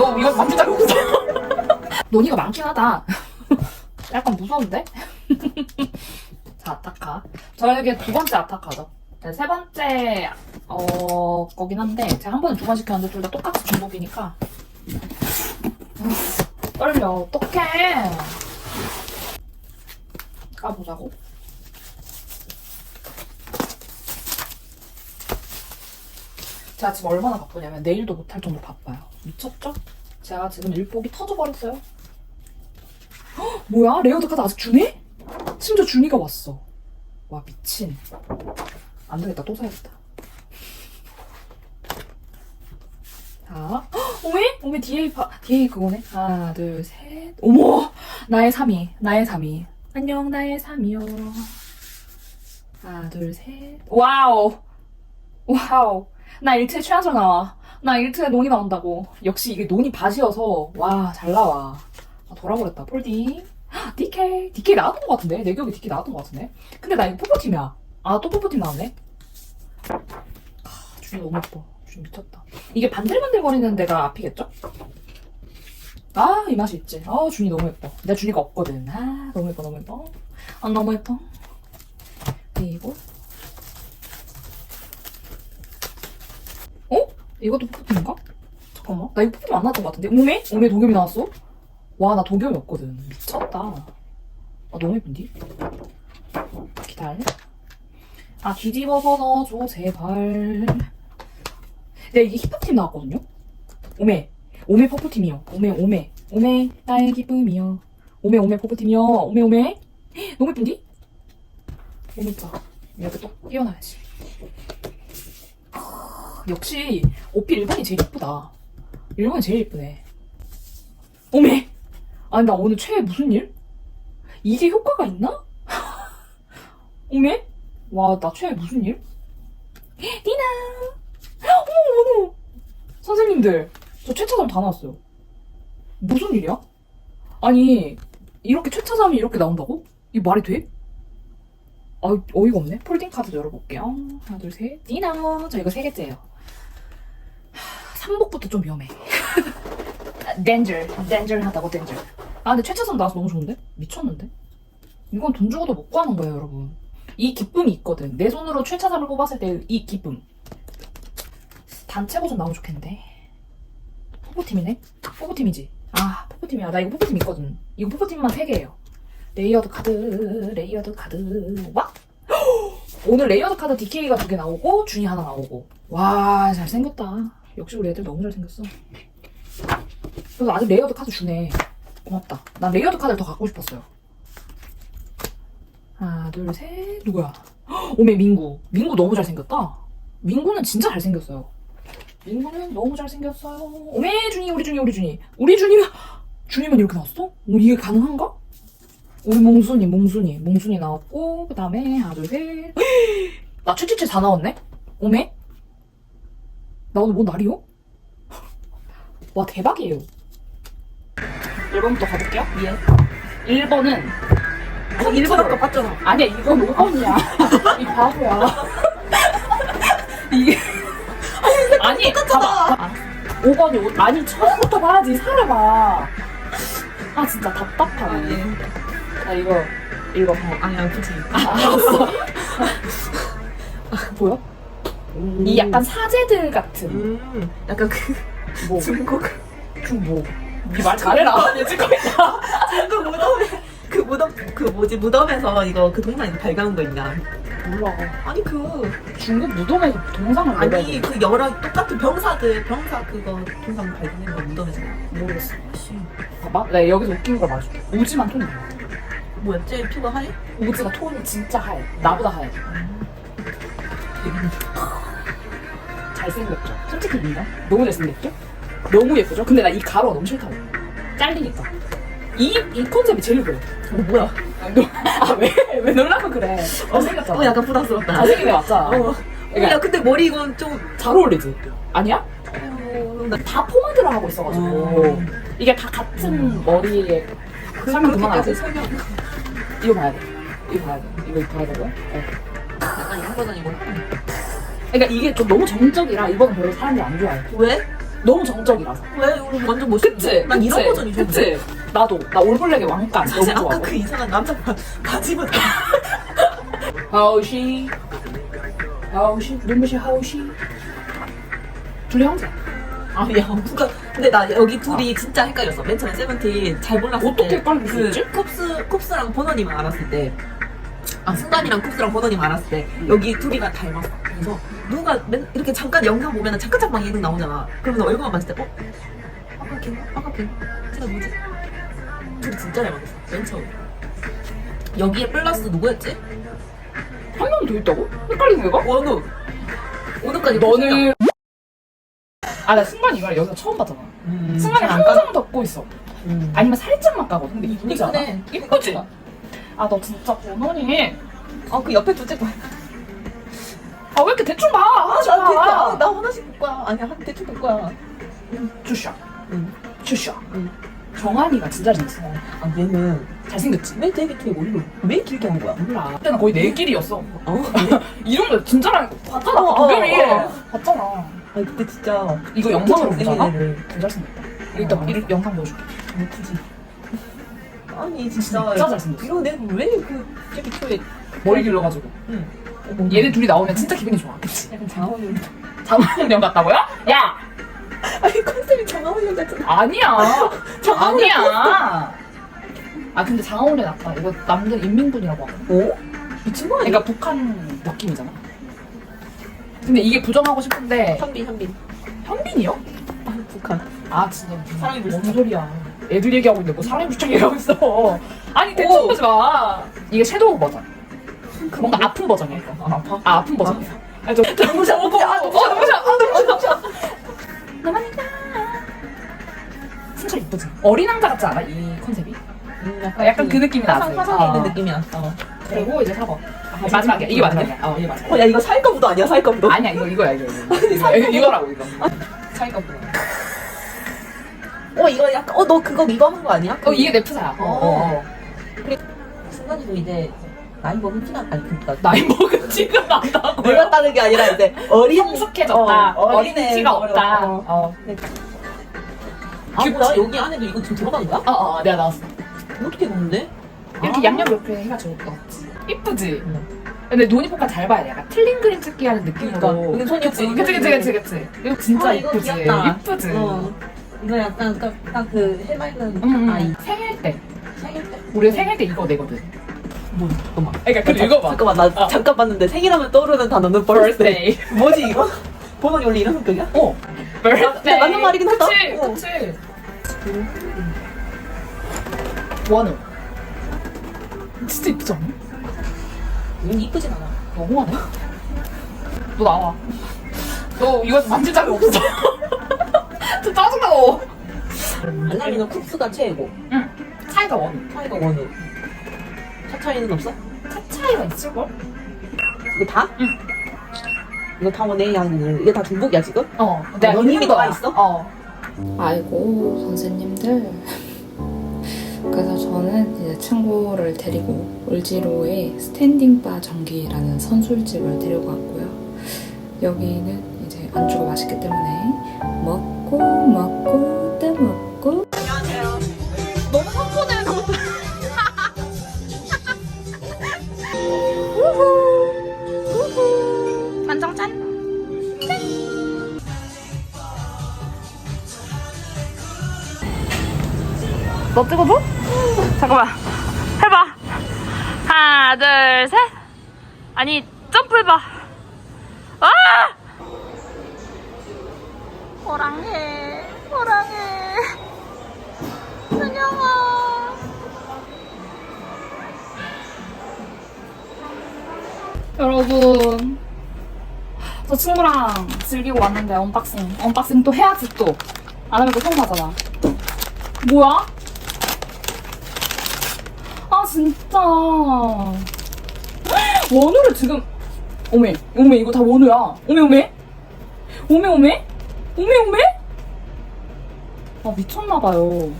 너 이거 만질 자리 없어. 논의가 많긴 하다. 약간 무서운데? 자, 아타카. 저에게 두 번째 아타카죠. 네, 세 번째, 어, 거긴 한데, 제가 한 번에 두 번 시켰는데 둘 다 똑같이 중복이니까. 아, 떨려. 어떡해. 까보자고. 제가 지금 얼마나 바쁘냐면 내일도 못할 정도로 바빠요. 미쳤죠? 제가 지금 일복이 터져버렸어요. 헉, 뭐야? 레어드 카드 아직 주네? 심지어 준이가 왔어. 와 미친. 안 되겠다. 또 사야겠다. 자, 헉, 오메? 오메 DA 파, DA 그거네. 하나, 둘, 셋. 어머! 나의 3위. 나의 3위. 안녕, 나의 3위요. 하나, 둘, 셋. 와우! 와우. 나 일트에 최한솔 나와. 나 일트에 논이 나온다고. 역시 이게 논이 밭이어서 와 잘 나와. 아, 돌아버렸다. 헉, DK. DK 나왔던 것 같은데? 내 기억에 DK 나왔던 것 같은데? 근데 나 이거 뽀뽀팀이야. 아, 또 뽀뽀팀 나왔네? 아, 준이 너무 예뻐. 준이 미쳤다. 이게 반들반들 거리는 데가 앞이겠죠? 아, 이 맛이 있지. 아, 준이 너무 예뻐. 내 준이가 없거든. 아, 너무 예뻐, 너무 예뻐. 아, 너무 예뻐. 그리고 어? 이것도 푸푸팀인가? 잠깐만. 나 이거 푸푸팀 안 나왔던 것 같은데? 오메? 오메 도겸이 나왔어? 와, 나 도겸이 없거든. 미쳤다. 아, 너무 예쁜디? 기다려. 아, 뒤집어서 넣어줘, 제발. 네, 이게 힙합팀 나왔거든요? 오메. 오메 퍼프팀이요. 오메, 오메. 오메, 나의 기쁨이요. 오메, 오메 퍼프팀이요. 오메, 오메. 헉, 너무 예쁜디? 너무 예뻐. 이렇게 또 띄워놔야지. 역시 오피 일본이 제일 예쁘다. 일본이 제일 예쁘네. 오메! 아니 나 오늘 최애 무슨 일? 이게 효과가 있나? 오메? 와 나 최애 무슨 일? 디나! 어머 어머! 선생님들 저 최차점 다 나왔어요. 무슨 일이야? 아니 이렇게 최차점이 이렇게 나온다고? 이게 말이 돼? 아 어이가 없네. 폴딩 카드 열어볼게요. 하나 둘 셋. 디나! 저 이거 세 개째예요. 삼복부터 좀 위험해. 덴젤, 덴젤하다고 덴젤. 아 근데 최차선 나와서 너무 좋은데? 미쳤는데? 이건 돈 주고도 못 구하는 거예요, 여러분. 이 기쁨이 있거든. 내 손으로 최차선을 뽑았을 때 이 기쁨. 단체 버전 나오면 좋겠는데. 포포팀이네? 포포팀이지. 아, 포포팀이야. 나 이거 포포팀 있거든. 이거 포포팀만 3개예요. 레이어드 카드, 레이어드 카드. 와! 오늘 레이어드 카드 DK가 두 개 나오고, 준이 하나 나오고. 와, 잘생겼다. 역시 우리 애들 너무 잘생겼어. 그래서 아직 레이어드 카드 주네. 고맙다. 난 레이어드 카드를 더 갖고 싶었어요. 하나, 둘, 셋. 누구야? 헉, 오메, 민구. 민구 너무 잘생겼다. 민구는 진짜 잘생겼어요. 민구는 너무 잘생겼어요. 오메, 준이, 우리 준이, 우리 준이. 우리 준이가, 준이만 이렇게 나왔어? 어, 이게 가능한가? 우리 몽순이, 몽순이. 몽순이 나왔고, 그 다음에 하나, 둘, 셋. 나 최치치 다 나왔네? 오메? 나 오늘 뭔 날이요? 와, 대박이에요. 1번부터 가볼게요. 예. 1번은 어, 일본 아까 봤잖아. 아니야 이건 5번이야 이 바보야 이게 아니 봐봐 5번이 아니 처음부터 봐야지 사람아 아 진짜 답답하네 나 이거 이거 봐 아니야, 그치. 알았어 뭐야? 이 약간 사제들 같은. 음, 약간 그 뭐? 중국. 중뭐? 니말 잘해라 얘 찍고 있다 중국 무덤에 그 무덤 그 뭐지 무덤에서 이거 그 동상 발견한 거 있냐? 몰라. 아니 그 중국 무덤에서 동상을 아니 내려 그 여러 똑같은 병사들 병사 그거 동상 발견한 거 무덤에서. 모르겠어. 씨. 봐봐. 내가 여기서 웃긴 걸 말해줄게 오지만 톤이 달라. 뭐였지 피가 하얘? 오지가 톤이 진짜 하얘. 나보다 하얘 잘생겼죠? 인정? 너무 잘생겼죠? 너무 예쁘죠? 근데 나 이 가루가 너무 싫다고 잘리니까 이, 이 컨셉이 제일 그래 어 뭐야? 아 왜? 왜 놀라면 그래 잘생겼잖아 어 약간 부담스럽다. 잘생긴 애 맞잖아 어. 그러니까- 야 근데 머리 이건 좀 잘 어울리지? 아니야? 어, 나다 포마드를 하고 있어가지고 어. 이게 다 같은 머리에 그, 설명 그만하지 설명 이거 봐야 돼 이거 봐야 돼 이거 봐야 되고요 네. 약간 이런 버전이고 그러니까 이게 좀 너무 정적이라 이거는 별로 사람들이 안 좋아해 왜? 너무 정적이라서. 왜 이거 완전 멋있어? 그치? 난 이런 그치? 버전이 좋은데. 그치? 나도. 나 올블랙의 왕관 너무 사실 아까 좋아하고. 그 이상한 남자 바- 바지보다 하우시. 하우시. 눈부시 하우시. 둘이 형제. 아니야 누가 근데 나 여기 둘이 진짜 헷갈렸어 맨 처음에 세븐틴 잘 몰랐을 어떻게 때 헷갈릴 수그 있지? 쿱스 쿱스랑 보너님을 알았을 때아 승관이랑 쿱스랑 보너님 알았을 때 여기 둘이가 닮았어 그래서 누가 맨 이렇게 잠깐 영상 보면은 잠깐 잠깐 얘는 나오잖아 그러면 얼굴만 봤을 때 어? 아까 걔 아까 걔 쟤가 누구지? 둘이 진짜 닮았어 맨 처음에 여기에 플러스 누구였지? 한 명도 있다고? 헷갈리는 거야? 원우 오늘까지 너는. 아, 나 승관이 이걸 여기서 처음 봤잖아. 음, 승관이 까- 항상 덮고 있어. 음. 아니면 살짝만 까거든. 근데 이쁘지 않아? 이쁘지? 아, 너 진짜 번호니. 아, 그 옆에 두째 거야. 아, 왜 이렇게 대충 봐? 아, 하지 나나 하나씩 볼 거야. 아니야, 한 대충 볼 거야. 주샤. 응. 주샤. 응. 정한이가 진짜 잘생겼어. 아, 얘는 잘생겼지? 왜 되게 뒤에 머리를 왜 길게 한 거야? 몰라. 그때는 거의 내 길이었어. 어? 이런 거 진짜랑 봤잖아. 어, 어, 도겸이. 어. 봤잖아. 아니, 그때 진짜. 이거 영상으로 보잖아? 더 잘생겼다. 이따 어. 이 영상 보여줄게. 예쁘지? 아니, 진짜. 진짜 잘생겼어. 이런 애는 왜그 저기 초에. 머리 길러가지고. 응. 얘네 둘이 나오면 진짜 기분이 좋아. 그치? 약간 장원영. 장원영 같다고요? 야! 아니, 컨셉이 장원영 같잖아. 아니야. 장원영. 아니야. 아 근데 장원영 낫다. 이거 남들 인민군이라고 하거든. 어? 미친 거 아니야? 그러니까 북한 느낌이잖아. 근데 이게 부정하고 싶은데 현빈, 현빈. 현빈이요? 아, 북한. 아 진짜 뭔 불쌍해. 소리야. 애들 얘기하고 있는데 뭐 사람이 불쌍해 얘기하고 있어. 아니 대충 오. 보지 마. 이게 섀도우 버전. 뭔가 아픈 버전이야 이거. 아, 아파? 아 아픈 버전이야. 아, 저, 너무 잘 먹어. 아, 너무 잘 먹어. 아, 너무 잘 먹어. 나만이다. 진짜 이쁘지? 어린 왕자 같지 않아? 이 컨셉이? 음, 아, 약간 그 느낌이 나지. 화상, 화상에 어. 있는 느낌이 났어. 그리고 이제 사과. 이게 마지막이야. 이게 마지막이야. 어, 이게 마지막. 어, 야, 이거 사이꺼부도 아니야, 사이꺼부도. 아니야 이거 이거야 이거 이거. 이거 이거라고 이거. 사이꺼부. 어, 이거 약간, 어, 너 그거 이거 한거 아니야? 어 이게 내 프사야. 어, 어. 순간이도 이제 나이 먹은 티가 아니 그니까 나이 먹은 지금 난다고. 늙었다는 게 아니라 이제 어린 성숙해졌다. 어, 어린 어린애 티가 없다. 어. 어. 아 귀엽지? 뭐야 여기 안에도 이거 지금 들어간 거야? 어, 어, 내가 나왔어. 어떻게 먹는데? 이렇게 아. 양념 이렇게 해가지고 넣었지. 이쁘지? 응. 근데 눈이포카 잘 봐야 돼. 약간 틀린 그림 찍기 하는 느낌으로. 그러니까. 이게 손이 그치, 그치, 그치, 그치, 그치. 이거 진짜 아, 이거 이쁘지? 귀엽다. 이쁘지? 어. 이거 약간 딱그 해맑은 응, 응. 아이 생일 때. 생일 때? 우리 생일 때 이거 내거든. 뭐 잠깐만 그러니까 그 읽어봐. 잠깐만 나 어. 잠깐 봤는데 생일하면 떠오르는 단어는 birthday birthday. 뭐지 이거? 번호이 원래 이런 성격이야? 어. birthday. 맞는 말이긴 하다. 그치, 어. 그치. 원우. 진짜 이쁘지 않아? 이건 이쁘진 않아 너무하네. 너 나와. 너 이거 만질 자격 없어. 진짜 짜증나. 알라미는 쿱스가 최고 응. 차이가 원우. 차이가 원우 차 차이는 없어? 차 차이가 있을걸? 이거 다? 응. 이거 다 원해 아니면 이게 다 중복이야 지금? 어. 연인이 있는 나와 거야. 있어? 어. 아이고 선생님들 그래서 저는 이제 친구를 데리고 을지로에 스탠딩바 전기라는 선술집을 데리고 왔고요 여기는 이제 안주가 맛있기 때문에 먹고 먹고 너 찍어줘? 잠깐만. 해봐. 하나, 둘, 셋. 아니, 점프해봐. 아! 호랑해. 호랑해. 안녕아. 여러분. 저 친구랑 즐기고 왔는데 언박싱. 언박싱 또 해야지 또. 안 하면 또 성하잖아. 뭐야? 아 진짜. 원우를 지금 오메 오메 이거 다 원우야. 오메 오메. 오메 오메. 오메 오메. 아 미쳤나봐요.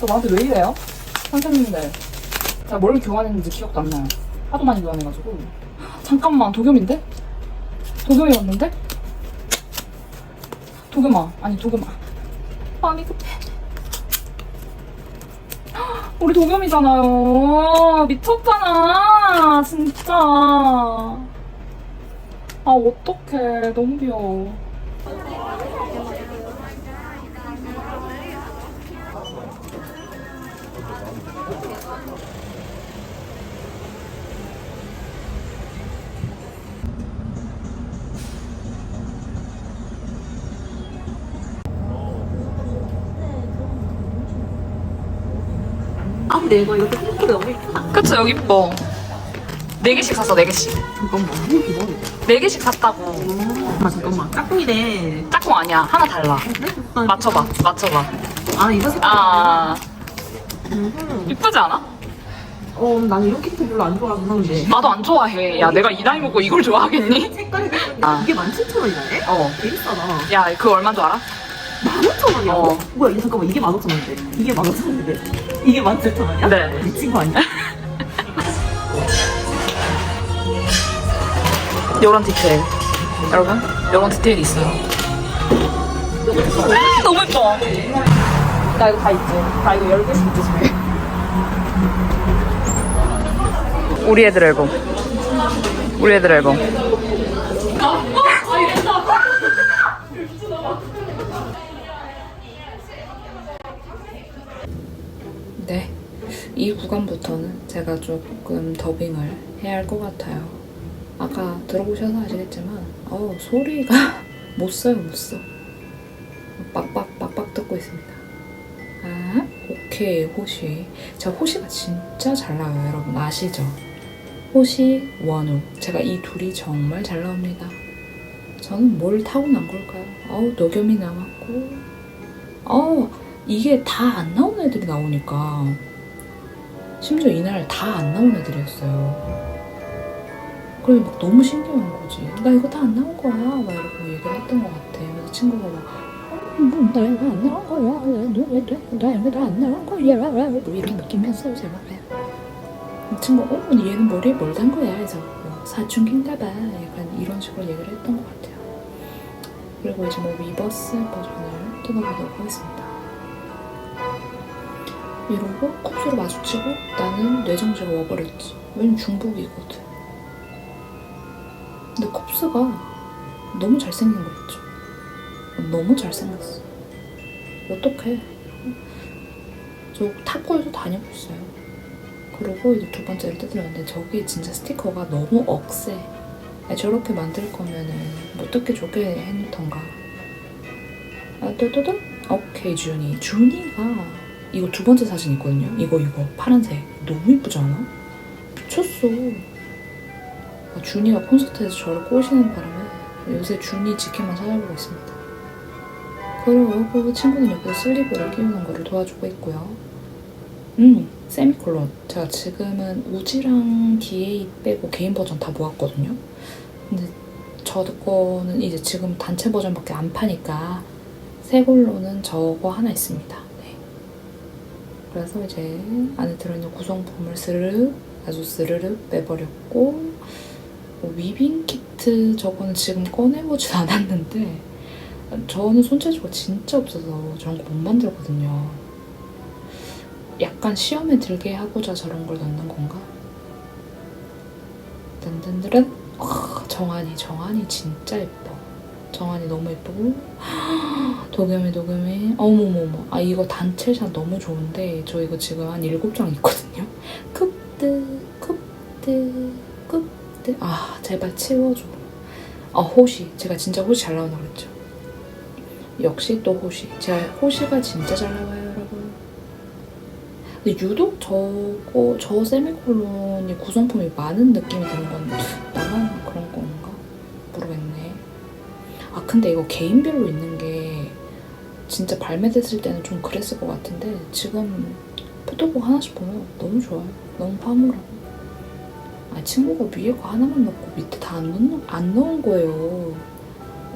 저 나한테 왜 이래요? 선생님들. 제가 뭘 교환했는지 기억도 안 나요. 하도 많이 교환해가지고. 잠깐만, 도겸인데? 도겸이 왔는데? 도겸아 아니 도겸아 마음이 급해 우리 도겸이잖아요. 미쳤잖아 진짜. 아 어떡해. 너무 귀여워 근데 이거 이렇게 생각보다 너무 예쁘다 그치 여기 이뻐 네 개씩 샀어 네 개씩 잠깐만 이거 기본이 네 개씩 샀다고 아 잠깐만 짝꿍이네 짝꿍 아니야 하나 달라 맞춰봐 맞춰봐 아 이거 색깔 아 음. 이쁘지 않아? 어, 난 이런 캐릭터 별로 안 좋아하긴 하는데. 나도 안 좋아해 야 내가 이 나이 먹고 이걸 좋아하겠니? 색깔이 예쁜데 아. 이게 17,000원이네? 어. 되게 싸다. 야 그거 얼마인 줄 알아? 15,000원이야. 어. 뭐야, 이게 잠깐만, 이게 15,000원인데. 이게 15,000원인데. 이게 17,000원이야? 네. 미친 거 아니야? 요런 디테일. 여러분 요런 디테일이 있어요. 아, 너무 예뻐. 나 이거 다 있지? 다 이거 10개씩 있지 집에? 우리 애들 앨범. 우리 애들 앨범 네. 이 구간부터는 제가 조금 더빙을 해야 할 것 같아요. 아까 들어보셔서 아시겠지만, 어우, 소리가 못 써요, 못 써. 빡빡, 빡빡 듣고 있습니다. 아, 오케이, 호시. 제가 호시가 진짜 잘 나와요, 여러분. 아시죠? 호시, 원우. 제가 이 둘이 정말 잘 나옵니다. 저는 뭘 타고난 걸까요? 어우, 노겸이 나왔고, 어우, 이게 다 안 나온 애들이 나오니까 심지어 이날 다 안 나온 애들이었어요. 그래 막 너무 신기한 거지. 나 이거 다 안 나온 거야. 막 이러고 얘기를 했던 것 같아. 그래서 친구가 막 어, 뭐, 나 이거 안 나온 거야. 나 이거 다안 나온 거야. 뭐 이런 느낌이었어요 제가. 이 친구가 어 얘는 머리에 뭘 단 거야. 그래서 뭐 사춘기인가 봐. 약간 이런 식으로 얘기를 했던 것 같아요. 그리고 이제 뭐 위버스 버전을 뜯어보도록 하겠습니다. 이러고 컵스로 마주치고 나는 뇌정지가 와버렸지. 왜냐면 중복이거든. 근데 컵스가 너무 잘생긴 거 있죠. 너무 잘생겼어. 어떡해. 저 탑골도 다니고 있어요. 그리고 이제 두 번째를 뜯으려는데 저기 진짜 스티커가 너무 억세. 아니, 저렇게 만들 거면은 뭐 뜯기 좋게 해놓던가. 아, 또또또? 오케이, 준이. 준이가 이거 두 번째 사진 있거든요. 이거 이거 파란색 너무 이쁘지 않아? 미쳤어. 아, 준이가 콘서트에서 저를 꼬시는 바람에 요새 준이 지켜만 찾아보고 있습니다. 그리고 그 친구는 옆에서 슬리브를 끼우는 거를 도와주고 있고요. 음, 세미콜론. 제가 지금은 우지랑 DA 빼고 개인 버전 다 모았거든요. 근데 저 거는 이제 지금 단체 버전밖에 안 파니까 새 걸로는 저거 하나 있습니다. 네. 그래서 이제 안에 들어있는 구성품을 스르륵 아주 스르륵 빼버렸고 뭐 위빙 키트 저거는 지금 꺼내보진 않았는데 저는 손재주가 진짜 없어서 저런 거 못 만들거든요. 약간 시험에 들게 하고자 저런 걸 넣는 건가? 아, 정한이 정한이 진짜 예뻐. 정한이 너무 예쁘고 도겸이 도겸이 어머머머. 아 이거 단체샷 너무 좋은데 저 이거 지금 한 일곱 장 있거든요. 쿱드 쿱드 쿱드. 아 제발 치워줘. 아 호시. 제가 진짜 호시 잘 나온다 그랬죠. 역시 또 호시. 제가 호시가 진짜 잘 나와요 여러분. 근데 유독 저거 저 세미콜론이 구성품이 많은 느낌이 드는 건 나만 그런 건가? 모르겠네. 아 근데 이거 개인별로 있는 게 진짜 발매됐을 때는 좀 그랬을 것 같은데 지금 포토북 하나씩 보면 너무 좋아요. 너무 파물하고. 아 친구가 위에 거 하나만 넣고 밑에 다 안 넣는 안 넣은 거예요.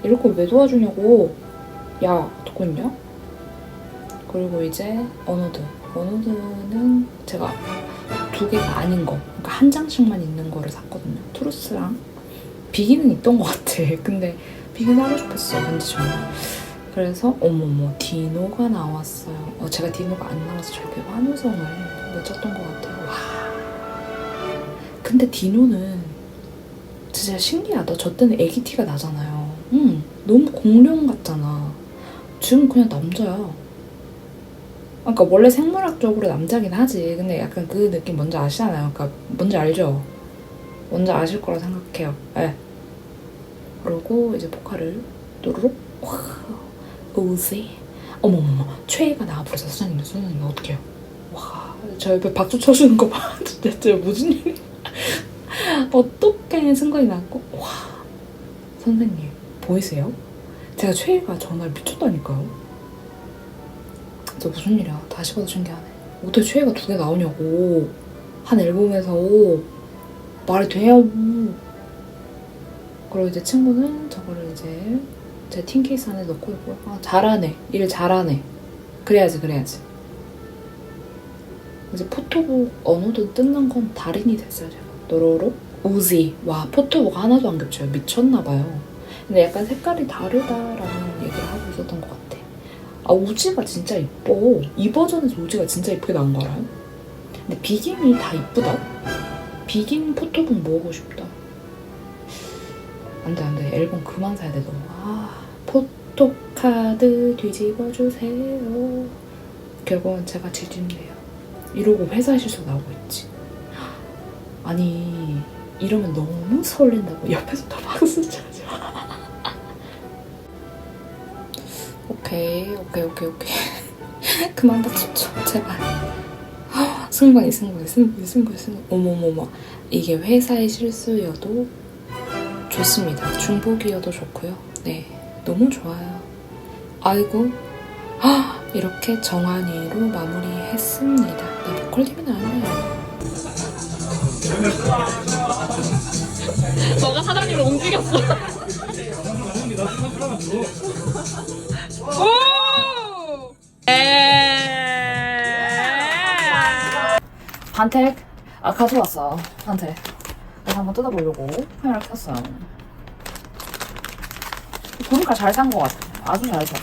이럴 걸왜 도와주냐고. 야 듣고 있냐? 그리고 이제 어노드. 어노드는 제가 두 개가 아닌 거, 그러니까 한 장씩만 있는 거를 샀거든요. 투루스랑 비기는 있던 것 같아. 근데 비긴 하고 싶었어, 왠지 정말. 그래서 어머머 디노가 나왔어요. 어, 제가 디노가 안 나와서 저렇게 환호성을 외쳤던 것 같아요. 와. 근데 디노는 진짜 신기하다. 저 때는 애기 티가 나잖아요. 응, 너무 공룡 같잖아. 지금 그냥 남자야. 그러니까 원래 생물학적으로 남자긴 하지. 근데 약간 그 느낌 뭔지 아시잖아요. 그러니까 뭔지 알죠? 뭔지 아실 거라 생각해요. 예. 그러고 이제 포카를 또르륵 확 오지. 어머머머 최애가 나와버렸어 선생님. 선생님 어떡해요? 와, 저 옆에 박수 쳐주는 거 봐. 진짜, 진짜 무슨 일이야. 어떻게 순간이 났고 와 선생님 보이세요? 제가 최애가 전화를 미쳤다니까요. 저 무슨 일이야? 다시 봐도 신기하네. 어떻게 최애가 두 개 나오냐고 한 앨범에서 말이 돼요. 그리고 이제 친구는 저거를 이제 제 틴케이스 안에 넣고 있고요. 아 잘하네. 일 잘하네. 그래야지 그래야지. 이제 포토북 언어도 뜯는 건 달인이 됐어요 제가. 노로로 우지. 와 포토북 하나도 안 겹쳐요. 미쳤나봐요. 근데 약간 색깔이 다르다라는 얘기를 하고 있었던 것 같아. 아 우지가 진짜 이뻐. 이 버전에서 우지가 진짜 이쁘게 나온 거 알아요? 근데 비긴이 다 이쁘다. 비긴 포토북 모으고 싶다. 안 돼 안 돼 앨범 그만 사야 돼. 아 포토카드 뒤집어 주세요. 결국은 제가 뒤집네요. 이러고 회사 실수 나오고 있지. 아니 이러면 너무 설렌다고 옆에서 다 박수 쳐줘. 오케이 오케이 오케이 오케이 그만 박수 쳐 제발. 승관이 승관이 승관이 승관이 승관이 어머머머 이게 회사의 실수여도 좋습니다. 중복이어도 좋고요. 네 너무 좋아요. 아이고 아, 이렇게 정한이로 마무리했습니다. 나 보컬 팀은 아니에요. 너가 사장님을 움직였어. 오! 반택 아 가져왔어 반택 한번 뜯어보려고 카메라 켰어요 보니까 잘 산 것 같아. 아주 잘 샀어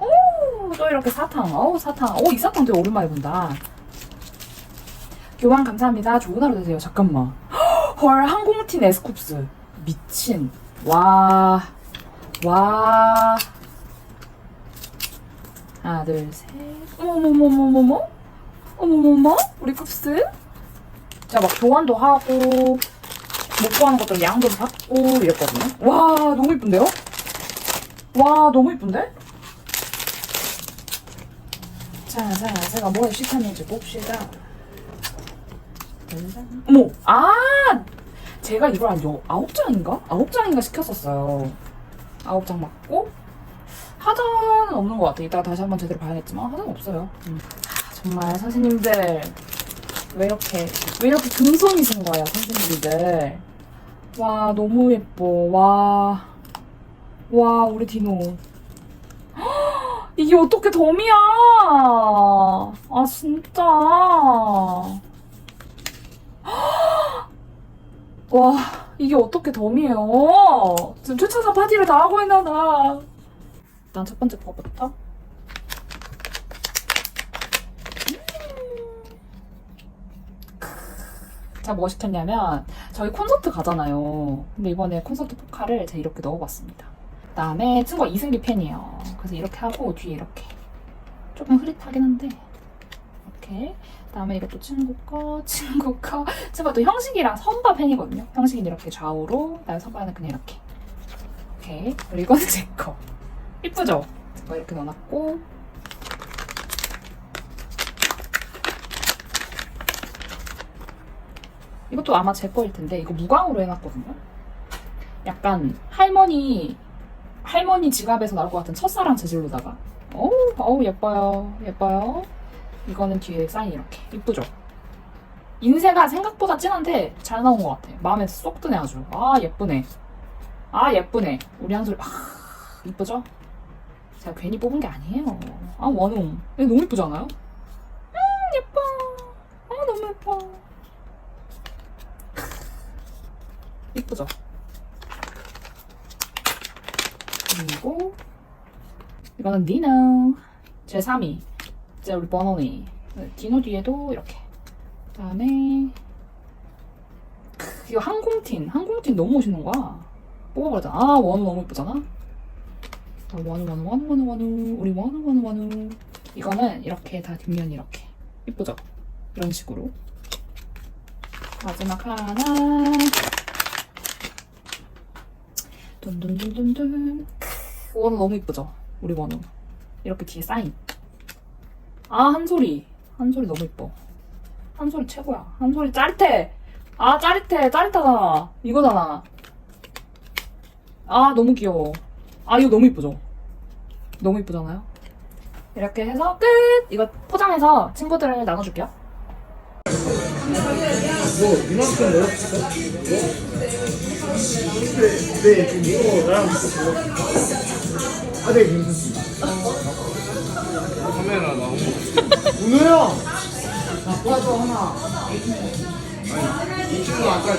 오 또 이렇게 사탕. 어우 사탕. 오 이 사탕 되게 오랜만에 본다. 교환 감사합니다. 좋은 하루 되세요. 잠깐만. 헐 항공틴 에스쿱스. 미친. 와. 와. 하나 둘 셋. 어머머머머머머? 어머머머? 우리 쿱스? 제가 막 교환도 하고 못 구하는 것들 양도 받고 이랬거든요 와 너무 이쁜데요? 와 너무 이쁜데? 자, 자, 제가 뭐에 시켰는지 봅시다. 어머, 아! 제가 이걸 한 여, 아홉 장인가? 아홉 장인가 시켰었어요. 아홉 장 맞고, 하자는 없는 것 같아. 이따가 다시 한번 제대로 봐야겠지만, 하자는 없어요. 음. 아, 정말 선생님들, 왜 이렇게, 왜 이렇게 금손이신 거예요, 선생님들. 와, 너무 예뻐. 와. 와, 우리 디노. 이게 어떻게 덤이야? 아 진짜. 와 이게 어떻게 덤이에요? 지금 최천사 파티를 다 하고 있나 나. 일단 첫 번째 거부터. 제가 뭐 시켰냐면 저희 콘서트 가잖아요. 근데 이번에 콘서트 포카를 제가 이렇게 넣어봤습니다. 그다음에 친구가 이승기 팬이에요. 그래서 이렇게 하고 뒤에 이렇게 조금 흐릿하긴 한데 이렇게 그다음에 이것도 친구 거, 친구 거. 친구가 또 형식이랑 선바 팬이거든요. 형식이는 이렇게 좌우로, 그다음에 선바는 그냥 이렇게. 오케이. 그리고 이거는 제 거. 이쁘죠? 제거 이렇게 넣어놨고 이것도 아마 제 거일 텐데 이거 무광으로 해놨거든요. 약간 할머니 할머니 지갑에서 나올 것 같은 첫사랑 재질로다가. 어우 어우 예뻐요 예뻐요. 이거는 뒤에 사인 이렇게. 이쁘죠? 인쇄가 생각보다 진한데 잘 나온 것 같아. 마음에 쏙 드네 아주. 아 예쁘네. 아 예쁘네. 우리 한솔 아 이쁘죠? 제가 괜히 뽑은 게 아니에요. 아 원웅. 너무 이쁘지 않아요 음 예뻐 아 너무 예뻐 이쁘죠? 그리고 이거는 디노 제 3위 이제 우리 버너니. 디노 뒤에도 이렇게. 그 다음에 크, 이거 항공틴. 항공틴 너무 멋있는 거야. 뽑아버렸잖아 아 원우 너무 예쁘잖아. 아, 원우 원우 원우 원우 원우. 우리 원우 원우 원우. 이거는 이렇게 다 뒷면 이렇게. 예쁘죠? 이런 식으로. 마지막 하나 둔둔둔둔둔. 원우 너무 이쁘죠? 우리 원우 이렇게 뒤에 사인. 아 한소리. 한소리 너무 이뻐. 한소리 최고야. 한소리 짜릿해. 아 짜릿해. 짜릿하다. 이거잖아. 아 너무 귀여워. 아 이거 너무 이쁘죠? 너무 이쁘잖아요? 이렇게 해서 끝! 이거 포장해서 친구들을 나눠줄게요. 뭐 이만큼 넣었을까? 네, 네, 지금 이거 나랑 있어. 아, 네, 괜찮습니다. 카메라 나온 거. 문호야! 나 도와줘, 하나. 이 친구 아까